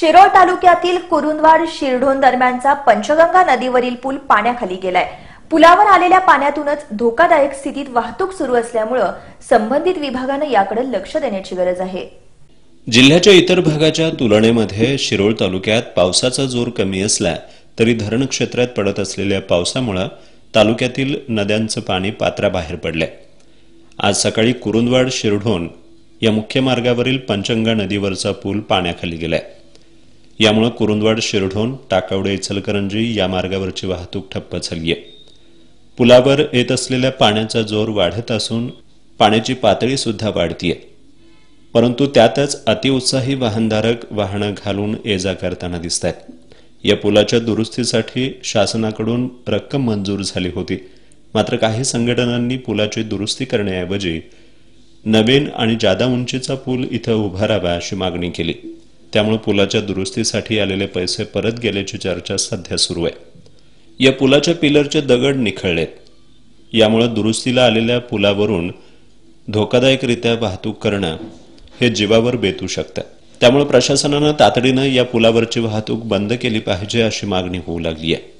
शिरोळ तालुक्यातील कुरुंदवाड शिरढोण दरम्यानचा पंचगंगा नदीवरील पूल पाण्याखाली गेलाय. पुलावर आलेल्या पाण्यातूनच धोकादायक स्थितीत वाहतूक सुरू असल्यामुळं संबंधित विभागानं याकडे लक्ष देण्याची गरज आहे. जिल्ह्याच्या इतर भागाच्या तुलनेमध्ये शिरोळ तालुक्यात पावसाचा जोर कमी असला तरी धरण क्षेत्रात पडत असलेल्या पावसामुळे तालुक्यातील नद्यांचं पाणी पात्राबाहेर पडलंय. आज सकाळी कुरुंदवाड शिरढोण या मुख्य मार्गावरील पंचंगा नदीवरचा पूल पाण्याखाली गेलाय. यामुळे कुरुंदवाड शिरढोण टाकावडे इचलकरंजी या मार्गावरची वाहतूक ठप्प झाली आहे पुलावर येत असलेल्या पाण्याचा जोर वाढत असून पाण्याची पातळी सुद्धा वाढतीय. परंतु त्यातच अतिउत्साही वाहनधारक वाहनं घालून ये जा करताना दिसत आहेत या पुलाच्या दुरुस्तीसाठी शासनाकडून रक्कम मंजूर झाली होती. मात्र काही संघटनांनी पुलाची दुरुस्ती करण्याऐवजी नवीन आणि जादा उंचीचा पूल इथं उभारावा अशी मागणी केली. त्यामुळे पुलाच्या दुरुस्तीसाठी आलेले पैसे परत गेल्याची चर्चा सध्या सुरू आहे. या पुलाच्या पिलरचे दगड निखळलेत. यामुळे दुरुस्तीला आलेल्या पुलावरून धोकादायकरित्या वाहतूक करणं हे जीवावर बेतू शकतं. त्यामुळे प्रशासनानं तातडीनं या पुलावरची वाहतूक बंद केली पाहिजे अशी मागणी होऊ लागली आहे.